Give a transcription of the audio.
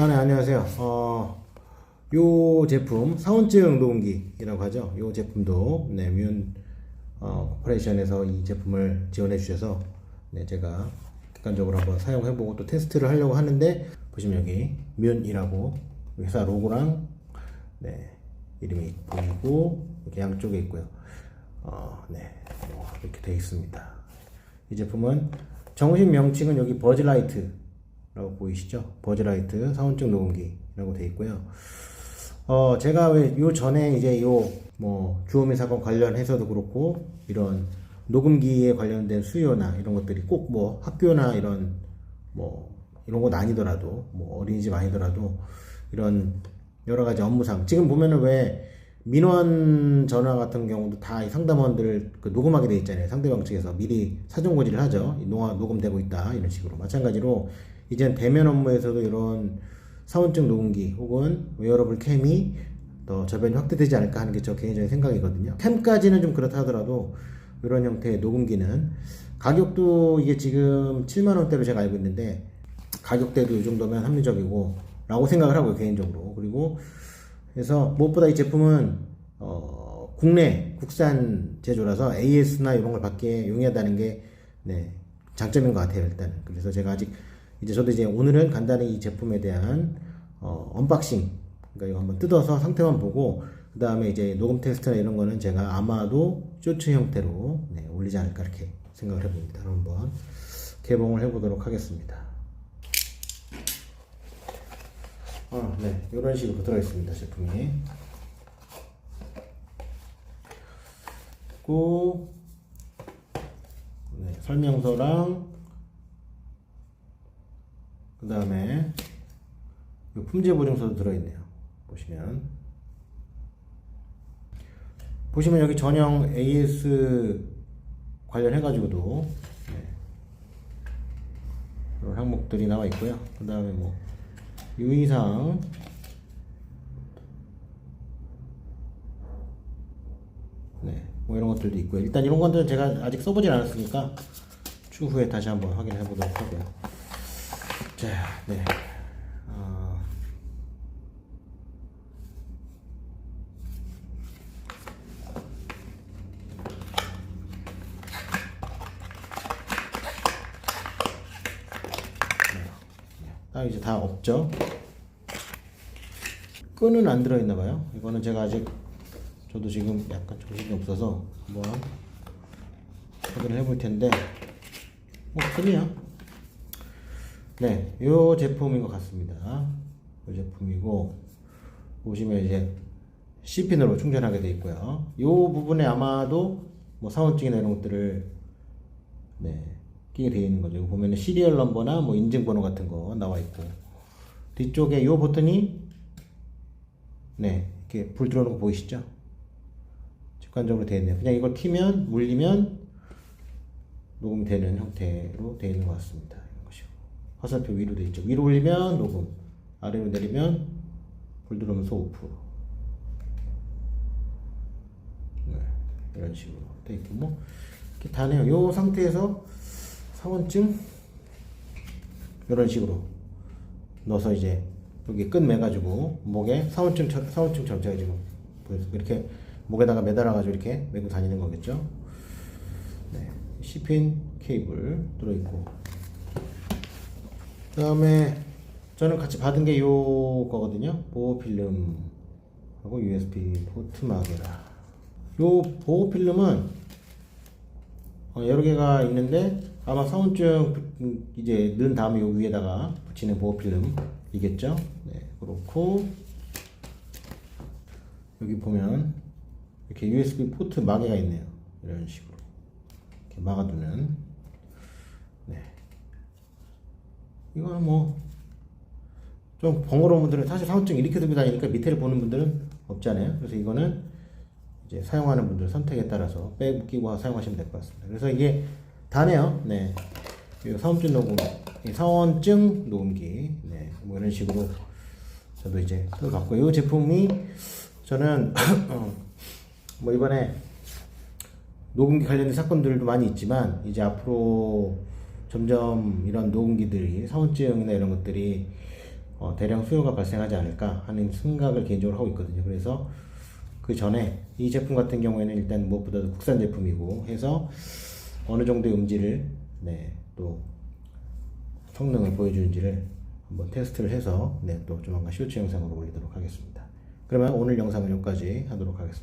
아, 네, 안녕하세요. 어, 요 제품, 사원증 녹음기라고 하죠. 요 제품도, 네, 뮤온, 어, 코퍼레이션에서 이 제품을 지원해 주셔서, 네, 제가 객관적으로 한번 사용해보고 또 테스트를 하려고 하는데, 보시면 여기, 뮤온이라고 회사 로고랑, 네, 이름이 보이고, 이렇게 양쪽에 있고요. 어, 네, 뭐 이렇게 되어 있습니다. 이 제품은 정식 명칭은 여기 버즈라이트 라고 보이시죠? 버즈라이트 사원증 녹음기라고 되어 있고요. 어, 제가 왜 요 전에 이제 요 뭐 주호민 사건 관련해서도 그렇고 이런 녹음기에 관련된 수요나 이런 것들이 꼭 뭐 학교나 이런 뭐 이런 곳 아니더라도 뭐 어린이집 아니더라도 이런 여러 가지 업무상 지금 보면은 왜 민원 전화 같은 경우도 다이 상담원들 그 녹음하게 돼 있잖아요. 상대방 측에서 미리 사전 고지를 하죠. 녹음되고 있다 이런 식으로 마찬가지로 이젠 대면 업무에서도 이런 사원증 녹음기 혹은 웨어러블 캠이 더 저변이 확대되지 않을까 하는 게 저 개인적인 생각이거든요. 캠까지는 좀 그렇다 하더라도 이런 형태의 녹음기는 가격도 이게 지금 7만 원대로 제가 알고 있는데 가격대도 이 정도면 합리적이고 라고 생각을 하고요 개인적으로 그리고 그래서 무엇보다 이 제품은 어, 국내 국산 제조라서 AS나 이런 걸 받기에 용이하다는 게 네, 장점인 것 같아요 일단 그래서 제가 아직 이제 저도 이제 오늘은 간단히 이 제품에 대한 어, 언박싱 그러니까 이거 한번 뜯어서 상태만 보고 그 다음에 이제 녹음 테스트나 이런 거는 제가 아마도 쇼츠 형태로 네, 올리지 않을까 이렇게 생각을 해봅니다. 한번 개봉을 해보도록 하겠습니다. 어, 네, 이런 식으로 들어있습니다 제품이. 그리고 네, 설명서랑 그 다음에 품질 보증서도 들어있네요. 보시면 보시면 여기 전용 AS 관련해가지고도 네, 이런 항목들이 나와 있고요. 그 다음에 뭐 유의사항 네, 뭐 이런 것들도 있고요. 일단 이런 것들은 제가 아직 써보진 않았으니까 추후에 다시 한번 확인해 보도록 하고요. 자, 네. 어, 딱 이제 다 없죠. 끈은 안 들어있나 봐요. 이거는 제가 아직 저도 지금 약간 정신이 없어서 한번 확인을 해볼 텐데 뭐 끈이야. 네, 요 제품인 것 같습니다. 요 제품이고 보시면 이제 C핀으로 충전하게 되어 있고요. 요 부분에 아마도 뭐 사원증이나 이런 것들을 네, 끼게 되어 있는 거죠. 보면은 시리얼 넘버나 뭐 인증번호 같은 거 나와 있고 뒤쪽에 요 버튼이 네, 이렇게 불 들어오는 거 보이시죠? 직관적으로 되어 있네요. 그냥 이걸 키면 물리면 녹음되는 형태로 되어 있는 것 같습니다. 화살표 위로 되어 있죠. 위로 올리면 녹음, 아래로 내리면 불 들어오면서 오프. 네, 이런 식으로 되어 있고 뭐 이렇게 다네요. 요 상태에서 사원증 이런 식으로 넣어서 이제 여기 끈 매가지고 목에 사원증 사원증처럼 제가 지금 이렇게 목에다가 매달아가지고 이렇게 메고 다니는 거겠죠. 네, C핀 케이블 들어있고 그 다음에 저는 같이 받은 게 요거거든요. 보호 필름하고 USB 포트 마개라. 요 보호 필름은 어, 여러 개가 있는데 아마 사원증 부- 이제 넣은 다음에 요 위에다가 붙이는 보호 필름이겠죠. 네, 그렇고 여기 보면 이렇게 USB 포트 마개가 있네요. 이런 식으로 이렇게 막아두는. 네. 이거는 뭐 좀 번거로운 분들은 사실 사원증 이렇게 들고 다니니까 밑에를 보는 분들은 없잖아요. 그래서 이거는 이제 사용하는 분들 선택에 따라서 빼고 끼고 사용하시면 될 것 같습니다. 그래서 이게 다네요. 네. 이 사원증 녹음, 이 사원증 녹음기. 네. 뭐 이런 식으로 저도 이제 뜯어봤고, 이 제품이 저는 어, 뭐 이번에 녹음기 관련된 사건들도 많이 있지만 이제 앞으로 점점 이런 녹음기들이 사원증이나 이런 것들이 어, 대량 수요가 발생하지 않을까 하는 생각을 개인적으로 하고 있거든요. 그래서 그 전에 이 제품 같은 경우에는 일단 무엇보다도 국산 제품이고 해서 어느 정도의 음질을 네, 또 성능을 보여주는지를 한번 테스트를 해서 네, 또 조만간 쇼츠 영상으로 올리도록 하겠습니다. 그러면 오늘 영상은 여기까지 하도록 하겠습니다.